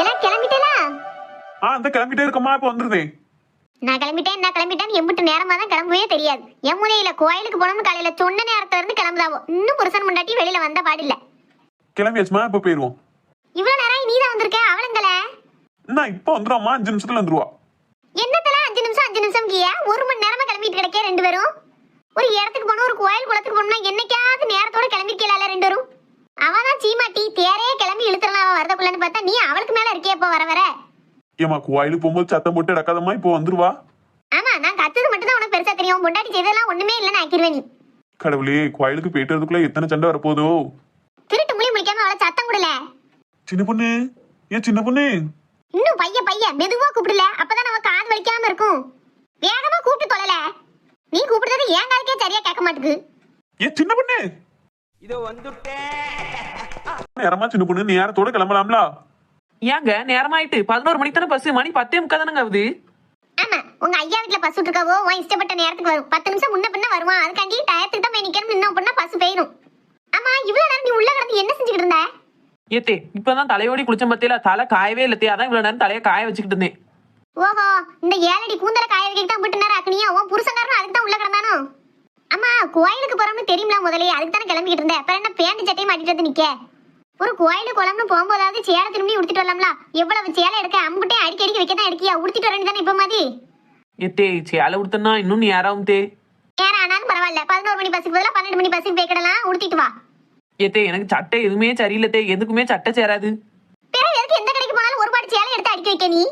எல்லாம் கிளம்பிட்டேலா? ஆ அந்த கிளம்பிட்டே இருக்கம்மா இப்ப வந்துருதேன் நான் கிளம்பிட்டேன் நான் கிளம்பிட்டேன் எம்பிட்டு நேரமா தான் கிளம்பவே தெரியாது. என் முனையில கோயிலுக்கு போனோம்னு காலையில சொன்ன நேரத்துல இருந்து கிளம்புதாவோ. இன்னும் புருஷன் முண்டாட்டி வெளியில வந்த பாடில்ல. கிளம்பியாச்சுமா இப்ப போயிருவோம். இவ்வளவு நேரம் நீ தான் வந்திருக்க அவளுங்கள? என்ன இப்ப வந்துடும்மா அஞ்சு நிமிஷத்துல வந்துருவா. என்னத்தல அஞ்சு நிமிஷம் அஞ்சு நிமிஷம் கியா? ஒரு மணி நேரமா கிளம்பிட்டு கிடைக்க ரெண்டு பேரும். ஒரு இடத்துக்கு போகணும் ஒரு கோயில் குளத்துக்கு போகணும்னா என்னைக்காவது நேரத்தோட கிளம்பிக்கலாம்ல ரெண்டு பேரும்? அவதான் சீமாட்டி தேரே கிளம்பி இழுத்துறலாம் அவ வரதுக்குள்ளன்னு பார்த்தா நீ அவளுக்கு மேல இருக்கே இப்போ வர வர. ஏமா கோயிலுக்கு போகும்போது சத்தம் போட்டு நடக்காதம்மா இப்போ வந்துருவா? ஆமா நான் கத்தது மட்டும் தான் உனக்கு பெருசா தெரியும். பொண்டாட்டி செய்ததெல்லாம் ஒண்ணுமே இல்லைன்னு ஆக்கிடுவேன் நீ. கடவுளே கோயிலுக்கு போயிட்டு வரதுக்குள்ள எத்தனை சண்டை வரப்போதோ திருட்டு முழி முடிக்காம அவளை சத்தம் கொடுல. சின்ன பொண்ணு ஏன் சின்ன பொண்ணு? இன்னும் பைய பைய மெதுவா கூப்பிடல. அப்பதான் நம்ம காது வலிக்காம இருக்கும். வேகமா கூப்பிட்டு தொலைல. நீ கூப்பிடுறது ஏன் காதுக்கே சரியா கேட்க மாட்டுக்கு. ஏன் சின்ன பொண்ணு? இதோ வந்துட்டேன் நேரமா சின்ன பொண்ணு நேரத்தோட கிளம்பலாம்ல? ஏங்க நேரமாயிட்டு. பதினோரு மணிக்கு தானே பஸ் மணி பத்தே முக்கா தானங்க ஆகுது? ஆமா உங்க ஐயா வீட்ல பஸ் விட்டுருக்காவோ உன் இஷ்டப்பட்ட நேரத்துக்கு வரும் பத்து நிமிஷம் முன்ன பின்ன வருவான். அதுக்காண்டி டயத்துக்கு தான் போய் நிக்கணும் இன்னும் பண்ணா பஸ் போயிடும் ஆமா இவ்வளவு நேரம் நீ உள்ள கிடந்து என்ன செஞ்சுக்கிட்டு இருந்த? ஏத்தே இப்பதான் தலையோடி குளிச்ச பத்தியில. தலை காயவே இல்லத்தே அதான் இவ்வளவு நேரம் தலையை காய வச்சுக்கிட்டு இருந்தேன். ஓஹோ இந்த ஏழடி கூந்தல காய வைக்க தான் விட்டு நேரம் ஆக்குனியா உன் புருஷங்காரனும் அதுக்கு தான் உள்ள கிடந்தானோ? அம்மா கோயிலுக்கு போறோம்னு தெரியுமா முதலே. அதுக்கு தானே கிளம்பிக்கிட்டு இருந்தேன். அப்புறம் என்ன பேண்ட் சட்டையும் மாட்டிட்டு வந்து நிக்க? ஒரு கோயிலுக்கு குளம்னு போகும்போதாவது சேலை திரும்பி உடுத்திட்டு வரலாம்ல. எவ்வளவு சேலை எடுக்க? அம்புட்டையும் அடிக்கடி அடிக்க வைக்க தான் எடுக்கியா? உடுத்திட்டு வரேன் தானே இப்ப மாதிரி? ஏத்தே சேலை உடுத்தனா இன்னும் யாராவும் தே. நேரம் ஆனாலும் பரவாயில்ல. பதினோரு மணி பஸ்ஸுக்கு பதிலா பன்னெண்டு மணி பஸ்ஸுக்கு போய்க்கிடலாம் உடுத்திட்டு வா. ஏத்தே எனக்கு சட்டை எதுவுமே சரியில்லத்தே எதுக்குமே சட்டை சேராது. பிறகு எதுக்கு எந்த கடைக்கு போனாலும் ஒரு பாட்டு சேலை எடுத்து அடிக்க வைக்க நீ?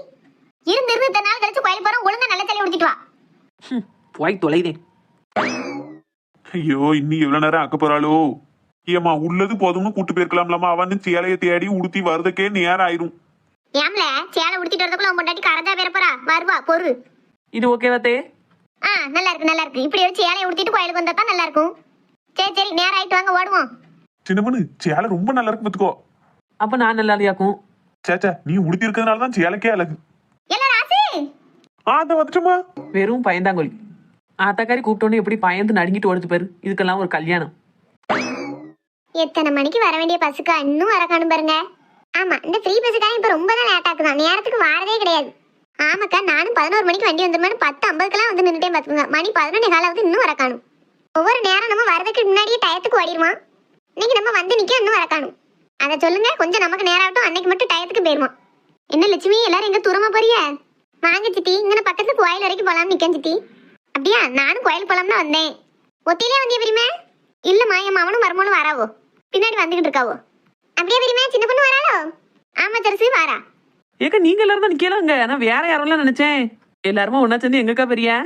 இருந்து இருந்து இத்தனை நாள் கழிச்சு கோயில் போறோம். ஒழுங்கா நல்ல சேலை உடுத்திட்டு வா. போய் தொலைதே. ஐயோ இன்னி எவ்வளவு நேரம் ஆக்க போறாளோ? ஏமா உள்ளது போதும்னு கூட்டு போயிருக்கலாம்லாமா அவன் சேலையை தேடி உடுத்தி வரதுக்கே நேரம் ஆயிரும் ஏம்ல சேலை உடுத்திட்டு வரதுக்குள்ள உன் பொண்டாட்டி கரஞ்சா பேர போறா? வருவா பொறு. இது ஓகேவா தே? ஆ நல்லா இருக்கு நல்லா இருக்கு. இப்படி ஒரு சேலையை உடுத்திட்டு கோயிலுக்கு வந்தா தான் நல்லா இருக்கும். சரி சரி நேரம் ஆயிட்டு வாங்க ஓடுவோம். சின்ன பொண்ணு சேலை ரொம்ப நல்லா இருக்கு பாத்துக்கோ. அப்ப நான் நல்லா இல்லையாக்கும்? சேச்சா நீ உடுத்தி இருக்கிறதுனால தான் சேலைக்கே அழகு. இல்ல ராசி ஆ அந்த வந்துட்டுமா வெறும் பயந்தாங்கொழி. ஆத்தாக்காரி கூப்பிட்டோன்னே எப்படி பயந்து நடுங்கிட்டு ஓடுது பாரு. இதுக்கெல்லாம் ஒரு கல்யாணம். எத்தனை மணிக்கு வர வேண்டிய பஸ்ஸுக்கா? இன்னும் வர காணும் பாருங்க. ஆமா இந்த ஃப்ரீ பஸ்ஸுக்காக இப்ப ரொம்ப தான் லேட் ஆக்குதான். நேரத்துக்கு வாரதே கிடையாது. ஆமாக்கா நானும் பதினோரு மணிக்கு வண்டி வந்துருமான்னு பத்து ஐம்பதுக்கெல்லாம் வந்து நின்றுட்டே பாத்துக்கோங்க. மணி பதினொன்று காலாவது இன்னும் வர காணும். ஒவ்வொரு நேரம் நம்ம வரதுக்கு முன்னாடியே டயத்துக்கு ஓடிடுவோம் இன்னைக்கு நம்ம வந்து நிக்க இன்னும் வர காணும். அதை சொல்லுங்க கொஞ்சம் நமக்கு நேரம் ஆகட்டும் அன்னைக்கு மட்டும் டயத்துக்கு போயிடுவான். என்ன லட்சுமி எல்லாரும் எங்க தூரமா போறிய? வாங்க சித்தி இங்கே பக்கத்துல கோயில் வரைக்கும் போலாம்னு நிக்கேன் சித்தி. அப்படியா? நானும் கோயில் போலாம்னு வந்தேன். ஒத்திலே வந்திய பெரியமே இல்லம்மா என் மாமனும் மருமனும் வராவோ? பின்னாடி வந்துகிட்டு இருக்காவோ? அப்படியே பெரியமே சின்ன பொண்ணு வராளோ? ஆமா தரிசி வாரா. ஏக்க நீங்க எல்லாரும் தான் நிக்கலாங்க. நான் வேற யாரும் நினைச்சேன். எல்லாருமே ஒன்னா சேர்ந்து எங்கக்கா பெரியா?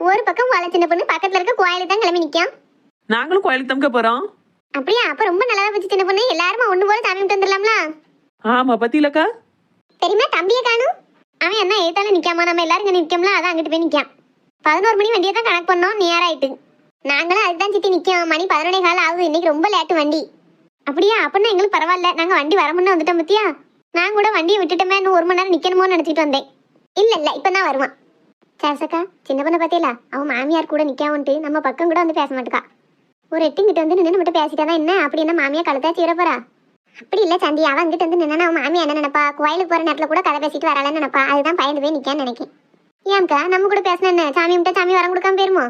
ஒரு பக்கம் வாழ சின்ன பொண்ணு பக்கத்துல இருக்க கோயிலுக்கு தான் கிளம்பி நிக்கும். நாங்களும் கோயிலுக்கு தம்க்க போறோம். அப்படியா? அப்ப ரொம்ப நல்லா போச்சு சின்ன பொண்ணு. எல்லாருமே ஒண்ணு போல சாமி விட்டு வந்துடலாம்ல? ஆமா பத்தியிலக்கா தெரியுமா தம்பியை காணும். அவன் என்ன ஏத்தால நிக்காம நம்ம எல்லாரும் இங்க நிக்கோம்ல? அதான் அங்கிட்டு போய் நிக்கான். பதினோரு மணி வண்டியை தான் கணக்கு பண்ணோம். நேரம் ஆயிட்டு. நாங்களும் அதுதான் சித்தி நிற்கோம் மணி பதினொன்னே காலம் ஆகுது. இன்னைக்கு ரொம்ப லேட்டு வண்டி. அப்படியா? அப்படின்னா எங்களுக்கு பரவாயில்ல. நாங்க வண்டி வரமுன்னு வந்துட்டோம் பத்தியா? நான் கூட வண்டியை விட்டுட்டோமே. இன்னும் ஒரு மணி நேரம் நிக்கணுமோன்னு நினைச்சிட்டு வந்தேன். இல்ல இல்ல. இப்பதான் வருவான். சேசக்கா சின்ன பொண்ணை பார்த்தீங்களா அவன் மாமியார் கூட நிக்காமன்ட்டு நம்ம பக்கம் கூட வந்து பேச மாட்டுக்கா. ஒரு எட்டுங்கிட்ட வந்து நின்று மட்டும் பேசிட்டாதான் என்ன? அப்படி என்ன மாமியா கழுத்தா சீர போறா? அப்படி இல்லை சந்தி. அவன் அங்கிட்ட வந்து நின்னா அவன் மாமியா என்ன நினைப்பா? கோயிலுக்கு போற நேரத்துல கூட கதை பேசிட்டு வரலன்னு நினைப்பா. அதுதான் பயந்து போய் நிக்கான்னு நினைக்கேன். ஏன்க்கா நம்ம கூட பேசின என்ன? சாமி விட்டா சாமி வரம் கொடுக்காம போயிருமோ?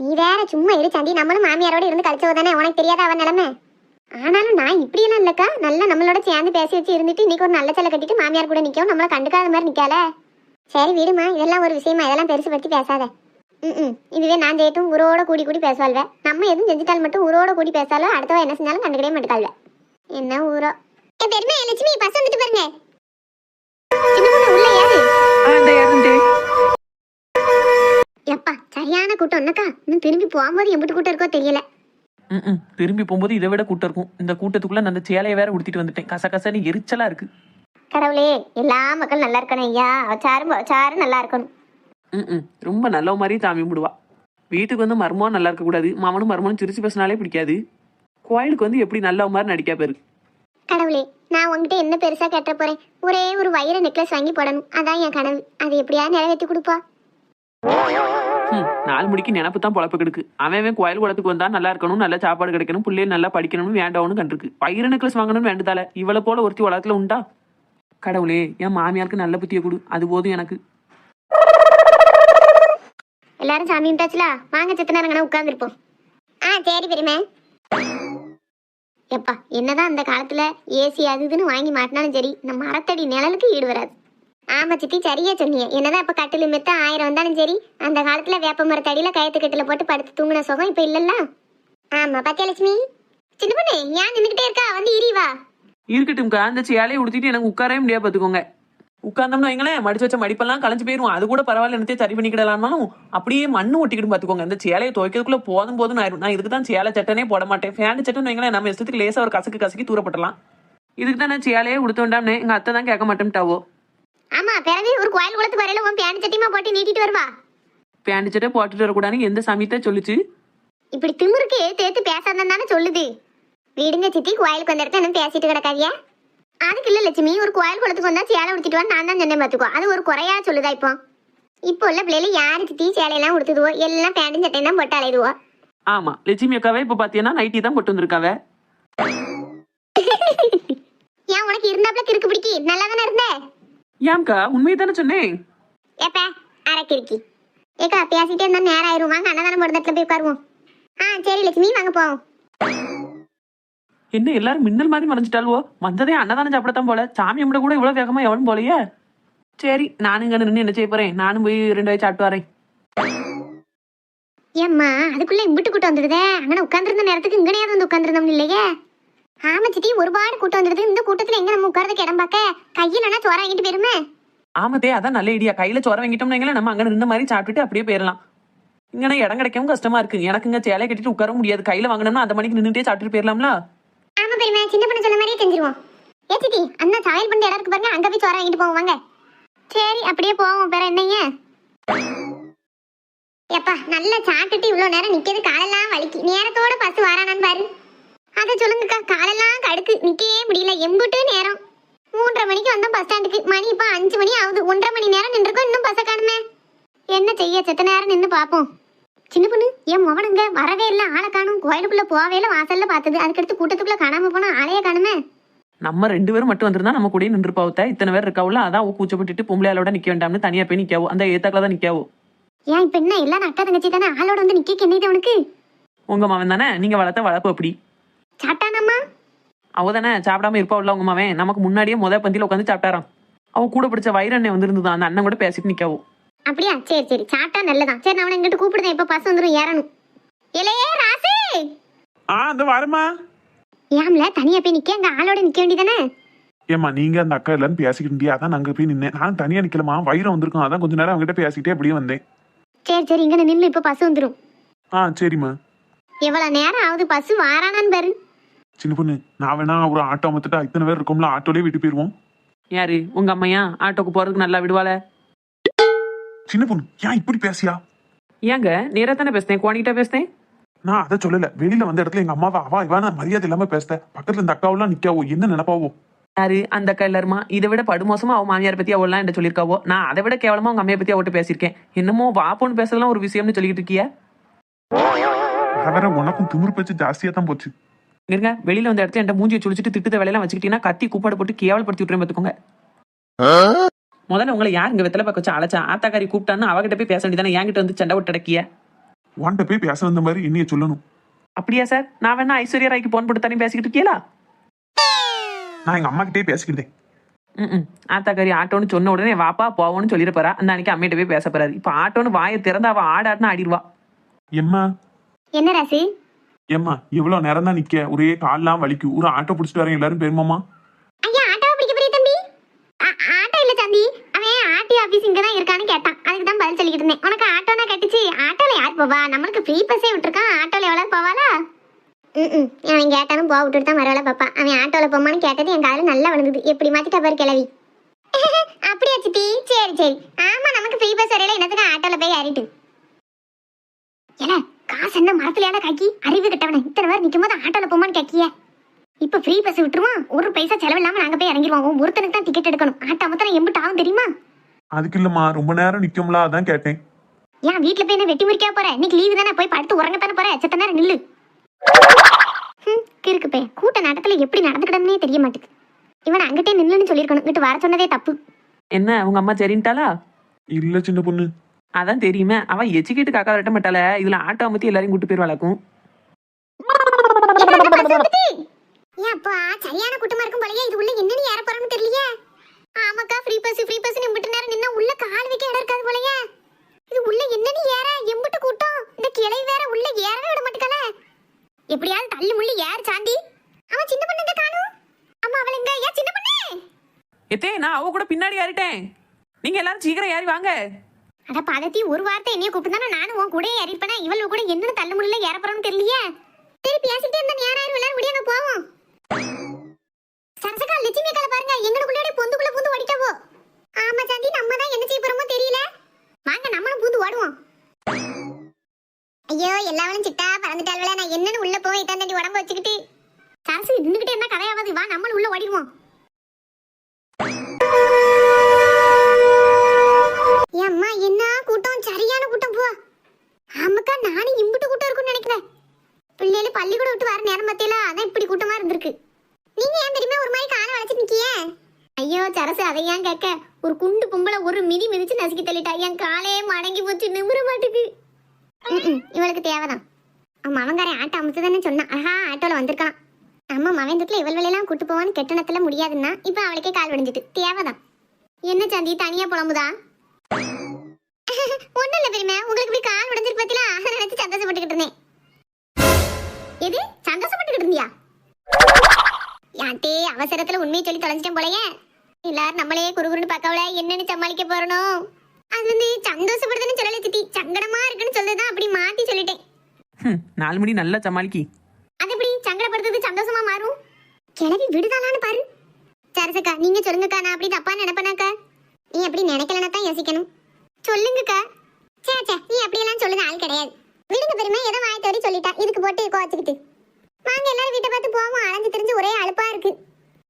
நீ வேற சும்மா இரு சந்தி நம்மளும் மாமியாரோட இருந்து கழிச்சவ தானே? உனக்கு தெரியாத அவன் நிலமை? ஆனாலும் நான் இப்படியெல்லாம் இல்லக்கா. நல்லா நம்மளோட சேர்ந்து பேசி வச்சு இருந்துட்டு இன்னைக்கு ஒரு நல்ல சிலை கட்டிட்டு மாமியார் கூட நிக்கவும் நம்மள கண்டுக்காத மாதிரி நிக்கால சரி விடுமா. இதெல்லாம் ஒரு விஷயமா. இதெல்லாம் பெருசு பற்றி பேசாத. ம் இதுவே நான் ஜெயிட்டும் ஊரோட கூடி கூடி பேசுவாள்வே. நம்ம எதுவும் செஞ்சுட்டால் மட்டும் ஊரோட கூடி பேசாலும் அடுத்தவ என்ன செஞ்சாலும் கண்டுக்கிடவே மாட்டாள்வ என்ன ஊரோ? என் பெருமை லட்சுமி பஸ் வந்துட்டு பாருங்க. சின்ன உள்ள ஏறு. ஆ எப்பா சரியான கூட்டம். என்னக்கா இன்னும் திரும்பி போகும்போது எம்பிட்டு கூட்டம் இருக்கோ தெரியல. ம் திரும்பி போகும்போது இதை விட கூட்டம் இருக்கும். இந்த கூட்டத்துக்குள்ள நான் அந்த சேலையை வேற உடுத்திட்டு வந்துட்டேன். கச கசன்னு எரிச்சலா இருக்கு. கடவுளே எல்லா மக்களும் நல்லா இருக்கணும் ஐயா. சாரும் சாரும் நல்லா இருக்கணும். ம் ரொம்ப நல்ல மாதிரி சாமி கும்பிடுவா. வீட்டுக்கு வந்து மர்மம் நல்லா இருக்கக்கூடாது மாமனும் மர்மனும் சிரிச்சு பேசினாலே பிடிக்காது. கோயிலுக்கு வந்து எப்படி நல்ல மாதிரி நடிக்கா பேரு. கடவுளே நான் உங்ககிட்ட என்ன பெருசா கேட்ட போறேன்? ஒரே ஒரு வைர நெக்லஸ் வாங்கி போடணும். அதான் என் கனவு. அது எப்படியா நிறைவேற்றி கொடுப்பா. நாலு மணிக்கு நினப்பு தான் பொழப்பு கெடுக்கு. அவன் அவன் கோயில் குளத்துக்கு வந்தா நல்லா இருக்கணும் நல்ல சாப்பாடு கிடைக்கணும் பிள்ளைகள் நல்லா படிக்கணும்னு வேண்டவனு கண்டிருக்கு. பயிர நெக்லஸ் வாங்கணும்னு வேண்டுதால? இவளை போல ஒருத்தி உலகத்துல உண்டா? கடவுளே என் மாமியாருக்கு நல்ல புத்தியை கொடு. அது போதும் எனக்கு. எல்லாரும் சாமி கும்பிட்டாச்சுல? வாங்க செத்த நேரங்கனா உட்காந்துருப்போம் ஆ சரி பெருமை எப்பா என்னதான் அந்த காலத்துல ஏசி அது இதுன்னு வாங்கி மாட்டினாலும் சரி இந்த மரத்தடி நிழலுக்கு ஈடு வராது. ஆமா சித்தி சரியா சொன்னீங்க. என்னதான் இப்ப கட்டில் மெத்த ஆயிரம் வந்தாலும் சரி அந்த காலத்துல வேப்ப மரத்தடியில கயத்து கட்டில போட்டு படுத்து தூங்கின சுகம் இப்ப இல்லல்ல? ஆமா பத்தியலட்சுமி சின்ன பொண்ணு ஏன் நின்னுகிட்டே இருக்கா? வந்து இரிவா இருக்கட்டும்க்கா அந்த சேலையை உடுத்திட்டு எனக்கு உட்காரவே முடியாது பார்த்துக்கோங்க உட்கார்ந்தோம்னா வைங்களேன் மடிச்சு வச்ச மடிப்பெல்லாம் கலைஞ்சு போயிடும் அது கூட பரவாயில்ல என்னத்தையும் சரி பண்ணிக்கிடலாம்னாலும் அப்படியே மண்ணு ஒட்டிக்கிட்டு பார்த்துக்கோங்க இந்த சேலையை துவைக்கிறதுக்குள்ள போதும் போதும் ஆயிரும். நான் இதுக்கு தான் சேலை சட்டனே போட மாட்டேன். ஃபேன் சட்டன் வைங்களேன் நம்ம இஷ்டத்துக்கு லேசா ஒரு கசக்கு கசக்கி தூரப்பட்டலாம் இதுக்கு தான் நான் சேலையே உடுத்தோண்டாம்னு எங்க அத்தை தான் கேட்க மாட்டேன்ட்டாவோ. ஆமா பிறகு ஒரு கோயில் குளத்துக்கு வரையில உன் பேண்ட் சட்டியமா போட்டு நீட்டிட்டு வருவா? பேண்ட் சட்டை போட்டுட்டு வரக்கூடாதுன்னு எந்த சமயத்தை சொல்லுச்சு? இப்படி திமிருக்கு தேத்து பேசாதான் தானே சொல்லுது. வீடுங்க சித்தி கோயிலுக்கு வந்த இடத்துல என்ன பேசிட்டு கிடக்காதியா? அதுக்கு இல்ல லட்சுமி ஒரு கோயில் குளத்துக்கு வந்தா சேலை உடுத்திட்டு வா நான் தான் சொன்னேன் பாத்துக்கோ. அது ஒரு குறையா சொல்லுதா இப்போ? இப்போ உள்ள பிள்ளைல யாரு சித்தி சேலையெல்லாம் உடுத்துதுவோ? எல்லாம் பேண்டும் சட்டையும் தான் போட்டு அலையுதுவோ? ஆமா லட்சுமி அக்காவே இப்ப பாத்தீங்கன்னா நைட்டி தான் போட்டு வந்திருக்காவ. ஏன் உனக்கு இருந்தாப்ல கிறுக்கு பிடிக்கி? நல்லா தானே இருந்த? ஏம்க்கா உண்மையை தானே சொன்னேன்? ஏப்ப அரை கிறுக்கி. ஏக்கா பேசிட்டே இருந்தா நேரம் ஆயிரும் வாங்க அன்னதானம் போடுற இடத்துல போய் உட்காருவோம். ஆ சரி லட்சுமி வாங்க போவோம். என்ன எல்லாரும் மின்னல் மாதிரி மறைஞ்சிட்டாலுவோ வந்ததே அன்னதானம் சாப்பிடத்தான் போல. சாமி கும்பிட கூட இவ்வளவு வேகமா எவனும் போலையே? சரி நானும் இங்க நின்று என்ன செய்ய போறேன்? நானும் போய் ரெண்டு வாய் சாப்பிட்டு வரேன். ஏம்மா அதுக்குள்ள இம்பிட்டு கூட்டம் வந்துடுதே. அங்கே உட்காந்துருந்த நேரத்துக்கு இங்கனையாவது வந்து உட்காந்துருந்தோம் இல்லையே? ஆமா சித்தி ஒருபாடு கூட்டம் வந்துடுது. இந்த கூட்டத்துல எங்க நம்ம உட்கார்றதுக்கு இடம் பார்க்க கையிலனா சோற வாங்கிட்டு போயிருமே? ஆமத்தே அதான் நல்ல ஐடியா கையில சோற வாங்கிட்டோம்னா நம்ம அங்க நின்ன மாதிரி சாப்பிட்டுட்டு அப்படியே போயிடலாம் இங்கன்னா இடம் கிடைக்கவும் கஷ்டமா இருக்கு. எனக்கு இங்க சேலை கட்டிட்டு உட்கார முடியாது. கையில வாங்கினோம்னா அந்த மணிக்கு நின்னுட்டே சாப்பிட்டுட்டு போயிடலாம்ல ஆமா பெருமை சின்ன பொண்ணு சொன்ன மாதிரியே செஞ்சிருவோம். ஏ சித்தி அண்ணா சாயல் பண்ண இடம் இருக்கு பாருங்க அங்க போய் சோற வாங்கிட்டு போவோம் வாங்க. சரி அப்படியே போவோம். பேர என்னங்க? எப்பா நல்லா சாப்பிட்டுட்டு இவ்வளவு நேரம் நிக்கிறது காலெல்லாம் வலிக்கு நேரத்தோட பஸ் வாரானான்னு பாரு அதை சொல்லுங்கக்கா. காலெல்லாம் கடுக்கு. நிக்கவே முடியல. எம்புட்டு நேரம். மூன்றரை மணிக்கு வந்தோம் பஸ் ஸ்டாண்டுக்கு மணி இப்ப அஞ்சு மணி ஆகுது. ஒன்றரை மணி நேரம் நின்றுருக்கோம். இன்னும் பஸ்ஸை காணுமே. என்ன செய்ய? செத்த நேரம் நின்று பார்ப்போம். சின்ன பொண்ணு என் மவனுங்க வரவே இல்லை. ஆளை காணும். கோயிலுக்குள்ள போவே இல்லை. வாசல்ல பார்த்தது. அதுக்கடுத்து கூட்டத்துக்குள்ள காணாம போனா ஆளையே காணுமே. நம்ம ரெண்டு பேரும் மட்டும் வந்திருந்தா நம்ம கூட நின்று பாவத்த இத்தனை பேர் இருக்காவுல அதான் அவ கூச்சப்பட்டுட்டு பொம்பளையாளோட நிக்க வேண்டாம்னு தனியா போய் நிக்காவோ? அந்த ஏத்தாக்கல தான் நிக்காவோ? ஏன் இப்ப என்ன? எல்லாரும் அக்கா தங்கச்சி தானே. ஆளோட வந்து நிக்க என்னது அவனுக்கு? உங்க மவன் தானே? நீங்க வளர்த்த வளர்ப்பு அப்படி. சாப்பிட்டானாமா அவ தானே சாப்பிடாம இருப்பாவுல உங்க மவன் நமக்கு முன்னாடியே முத பந்தியில உட்காந்து சாப்பிட்டாராம். அவ கூட பிடிச்ச வயிறு அண்ணன் வந்திருந்தது அந்த அண்ணன் கூட பேசிட்டு நிக்காவோ. அப்படியா? சரி சரி. சாப்பிட்டா நல்லதான். சரி நான் அவனை எங்கிட்ட கூப்பிடுதேன். இப்ப பஸ் வந்துரும் ஏறணும். இலையே ராசு! ஆ அந்த வரமா ஏம்ல தனியா போய் நிக்க? அங்க ஆளோட நிக்க வேண்டியதானே? ஏம்மா நீங்க அந்த அக்கா எல்லாரும் பேசிக்கிட்டு இருந்தியா? அதான் நாங்க போய் நின்னேன். நான் தனியா நிக்கலமா வயிறு வந்திருக்கும். அதான் கொஞ்ச நேரம் அவங்ககிட்ட பேசிக்கிட்டே அப்படியே வந்தேன். சரி சரி. இங்க நில்லு இப்ப பஸ் வந்துரும். ஆ சரிம்மா. எவ்வளவு நேரம் ஆகுது? பஸ் வாரானான்னு பாரு. சின்ன பொண்ணு நான் வேணா ஒரு ஆட்டோ மத்துட்டு இத்தனை பேர் இருக்கோம்ல ஆட்டோலயே விட்டு போயிருவோம். யாரு? உங்க அம்மையா? ஆட்டோக்கு போறதுக்கு நல்லா விடுவாள. சின்ன பொண்ணு ஏன் இப்படி பேசியா ஏங்க நேரா தானே பேசுனேன் குவானிட்டா பேசுனேன்? நான் அதை சொல்லல. வெளியில வந்த இடத்துல எங்க அம்மாவை அவா இவான மரியாதை இல்லாம பேசுத பக்கத்துல இந்த அக்காவெல்லாம் நிக்காவோ என்ன நினைப்பாவோ? யாரு? அந்த அக்கா எல்லாருமா இதை விட படுமோசமா அவ மாமியார் பத்தி அவள்லாம் என்ன சொல்லியிருக்காவோ? நான் அதை விட கேவலமா உங்க அம்மையை பத்தி அவட்ட பேசியிருக்கேன். என்னமோ வாப்போன்னு பேசலாம் ஒரு விஷயம்னு சொல்லிக்கிட்டு இருக்கிய. வர உனக்கும் திமிரு பேச்சு ஜாஸ்தியா தான் போச்சு. இருங்க வெளியில வந்த இடத்துல என் மூஞ்சியை சுழிச்சிட்டு திட்டுத வேலையெல்லாம் வச்சுக்கிட்டீங்கன்னா கத்தி கூப்பாடு போட்டு கேவலப்படுத்தி விட்டுறேன் பாத்துக்கோங்க. முதல்ல உங்களை யார் இங்க வெத்தலை பக்கம் வச்சு அழைச்சா? ஆத்தாக்காரி கூப்பிட்டான்னு அவகிட்ட போய் பேச வேண்டியதானே என்கிட்ட வந்து சண்டை விட்டு அடக்கிய. உன்கிட்ட போய் பேச வந்த மாதிரி என்னைய சொல்லணும். அப்படியா சார்? நான் வேணா ஐஸ்வர்யா ராய்க்கு போன் போட்டு தானே பேசிக்கிட்டு இருக்கீங்களா? நான் எங்க அம்மா கிட்டே பேசிக்கிட்டேன். ம் ஆத்தாக்காரி ஆட்டோன்னு சொன்ன உடனே வாப்பா போவோன்னு சொல்லிட போறா. அந்த அன்னைக்கு அம்மிட்ட போய் பேச போறாரு. இப்ப ஆட்டோன்னு வாயை திறந்து அவ ஆடாட்னு ஆடிடுவா. எம்மா என்ன ராசி? ஏம்மா இவ்வளவு நேரம் தான் நிக்க. ஒரே கால்லாம் வலிக்கு. ஒரு ஆட்டோ பிடிச்சிட்டு வரேன் எல்லாரும் பெருமாமா ஐயா ஆட்டோவை பிடிக்க போறிய தம்பி? ஆ- ஆட்டோ இல்ல தம்பி. அவன் ஆர்டி ஆபீஸ் இங்க தான் இருக்கான்னு கேட்டான். அதுக்கு தான் பதில் சொல்லிக்கிட்டு இருந்தேன். உனக்கு ஆட்டோனா கட்டிச்சு? ஆட்டோல யார் போவா? நம்மளுக்கு ஃப்ரீ பஸ்ஸே விட்டுருக்கான். ஆட்டோல எவ்வளவு போவாளா? ம் அவன் கேட்டாலும் போக விட்டுட்டு தான் மறுவேளை பாப்பா அவன் ஆட்டோல போமான்னு கேட்டது என் காதுல நல்லா வந்தது எப்படி மாத்திட்டா பாரு கிளவி அப்படியா சித்தி? சரி சரி. ஆமா நமக்கு ஃப்ரீ பஸ் வரையில என்னத்துக்கு ஆட்டோல போய் ஏறிட்டு? ஏல காசு என்ன மரத்துல காக்கி அறிவு கிட்டவன? இத்தனை பேர் நிக்கும் போது ஆட்டோல போமான்னு கேக்கிய இப்ப ஃப்ரீ பஸ் விட்டுருவோம் ஒரு பைசா செலவு இல்லாம நாங்க போய் இறங்கிடுவோம் ஒருத்தனுக்கு தான் டிக்கெட் எடுக்கணும். ஆட்டோ மொத்தம் எம்பிட்டு ஆகும் தெரியுமா? அதுக்கு இல்லம்மா. ரொம்ப நேரம் நிக்கும்ல. அதான் கேட்டேன். ஏன் வீட்ல போய் என்ன வெட்டி முறிக்கா போற? இன்னைக்கு லீவு தானே? போய் படுத்து உறங்கத்தானே போற? செத்த நேரம் நில்லு. கிறுக்கு பே கூட்ட நடத்துல எப்படி நடந்துக்கிடனே தெரிய மாட்டேங்குது இவன் அங்கிட்டே நில்லுன்னு சொல்லியிருக்கணும். இங்கிட்டு வர சொன்னதே தப்பு. என்ன உங்க அம்மா சரின்ட்டாளா? இல்ல சின்ன பொண்ணு. அதான் தெரியுமே. அவ எச்சிக்கிட்டு காக்கா விரட்ட மாட்டாள. இதுல ஆட்டோ அமத்தி எல்லாரையும் கூட்டு போயிருவாளாக்கும் ஏன் அப்பா? சரியான கூட்டமா இருக்கும் போலயே. இது உள்ள என்னன்னு ஏற போறோம்னு தெரியலையே. ஆமாக்கா ஃப்ரீ பஸ் ஃப்ரீ பஸ் எம்பிட்டு நேரம் நின்னா உள்ள கால் வைக்க இடம் இருக்காது போலயே. இது உள்ள என்னன்னு ஏற? எம்பிட்டு கூட்டம். இந்த கிளை வேற உள்ள ஏறவே விட எப்படியாவது தள்ளி முள்ளி ஏற சாந்தி. அவன் சின்ன பொண்ணு காணும்? அம்மா அவள எங்க? ஏன் சின்ன பொண்ணு? எத்தே நான் அவ கூட பின்னாடி ஏறிட்டேன். நீங்க எல்லாரும் சீக்கிரம் ஏறி வாங்க. அட பதத்தி ஒரு வார்த்தை என்னைய கூப்பிட்டு நானும் உன் கூட ஏறிப்பேனா? இவள் கூட என்னன்னு தள்ளு முடியல ஏற தெரியலையே? சரி பேசிட்டே இருந்தா நேரம் ஆயிரும் எல்லாரும் முடியாங்க போவோம். சரசக்கா லட்சுமி அக்கால பாருங்க. எங்களுக்குள்ளே பொந்துக்குள்ள பூந்து ஓடிட்டாவோ? ஆமா சாந்தி நம்ம தான் என்ன செய்ய போறோமோ தெரியல. வாங்க நம்மளும் பூந்து ஓடுவோம். ஐயோ எல்லாவளும் சிட்டா பறந்துட்டாள்வல நான் என்னன்னு உள்ள போய் இட்டாண்டி உடம்பு வச்சுக்கிட்டு சரசு நின்னுகிட்டே என்ன கதையாவது வா நம்மளும் உள்ள ஓடிடுவோம் அம்மா என்ன கூட்டம் சரியான கூட்டம் போ ஆமாக்கா நானும் இம்புட்டு கூட்டம் இருக்கும்னு நினைக்கிறேன் பிள்ளைகள் பள்ளிக்கூடம் விட்டு வர நேரம் பார்த்தியல அதான் இப்படி கூட்டமா இருந்திருக்கு நீங்க ஏன் தெரியுமா ஒரு மாதிரி காலை வளைச்சிட்டு நிக்கியே ஐயோ சரசு அதை ஏன் கேட்க? ஒரு குண்டு பொம்பளை ஒரு மிதி மிதிச்சு நசுக்கி தள்ளிட்டா. என் காலே மடங்கி போச்சு நிமிர மாட்டுக்கு. இவளுக்கு தேவைதான். அவன் மவங்காரன் ஆட்டோ அமுத்து தானே சொன்னான். ஆஹா ஆட்டோல வந்திருக்கான். அம்மா மவந்தத்துல இவள் வெளியெல்லாம் கூட்டு போவான்னு கெட்டணத்துல முடியாதுன்னா இப்போ அவளுக்கே கால் விடிஞ்சிட்டு தேவைதான். என்ன சந்தி தனியா புலம்புதா? ஒன்றும் இல்லை பெருமை உங்களுக்கு இப்படி கால் உடஞ்சிருக்கு பத்தில அதை நினைச்சு சந்தோஷப்பட்டுக்கிட்டு இருந்தேன். எது? சந்தோஷப்பட்டுக்கிட்டு இருந்தியா? யாட்டே அவசரத்துல உண்மையை சொல்லி தொலைஞ்சிட்டேன் போலயே. எல்லாரும் நம்மளே குறுகுறுன்னு பார்க்கவல என்னன்னு சமாளிக்க போறணும். அது வந்து சந்தோஷப்படுதுன்னு சொல்லல சித்தி. சங்கடமா இருக்குன்னு சொல்லுதான் அப்படி மாத்தி சொல்லிட்டேன். நாலு மணி நல்லா சமாளிக்கி. அது எப்படி சங்கடப்படுத்துறது சந்தோஷமா மாறும்? கிளவி விடுதாலான்னு பாரு. சரசக்கா நீங்க சொல்லுங்கக்கா நான் அப்படி தப்பா நினைப்பேனாக்கா. நீ அப்படி நினைக்கலன்னா தான் யோசிக்கணும். சொல்லுங்கக்கா. சே சே நீ அப்படியெல்லாம் சொல்லுது ஆள் கிடையாது. விடுங்க பெருமை ஏதோ வாய் தோறி சொல்லிட்டா. இதுக்கு போட்டு கோச்சுக்கிட்டு வாங்க எல்லாரும் வீட்டை பார்த்து போவோம். அலைஞ்சு திரிஞ்சு ஒரே அலுப்பா இருக்கு.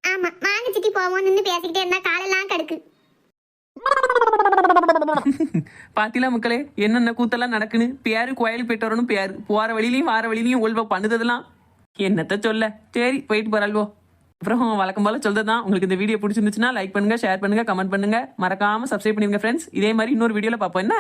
ஆமா வாங்க சித்தி போவோம் நின்று பேசிக்கிட்டே இருந்தா காலெல்லாம் கடுக்கு. பாத்தீங்களா மக்களே என்னென்ன கூத்தெல்லாம் நடக்குன்னு? பேரு கோயில் போயிட்டு வரணும் பேரு. போற வழியிலையும் வார வழியிலையும் ஒல்வ பண்ணுதெல்லாம் என்னத்த சொல்ல? சரி போயிட்டு போறாள்வோ அப்புறம் வழக்கம் போல சொல்றதுதான். உங்களுக்கு இந்த வீடியோ பிடிச்சிருந்துச்சுன்னா லைக் பண்ணுங்க ஷேர் பண்ணுங்க கமெண்ட் பண்ணுங்க. மறக்காம சப்ஸ்கிரைப் பண்ணிருங்க ஃப்ரெண்ட்ஸ் இதே மாதிரி இன்னொரு வீடியோல பார்ப்போம் என்ன?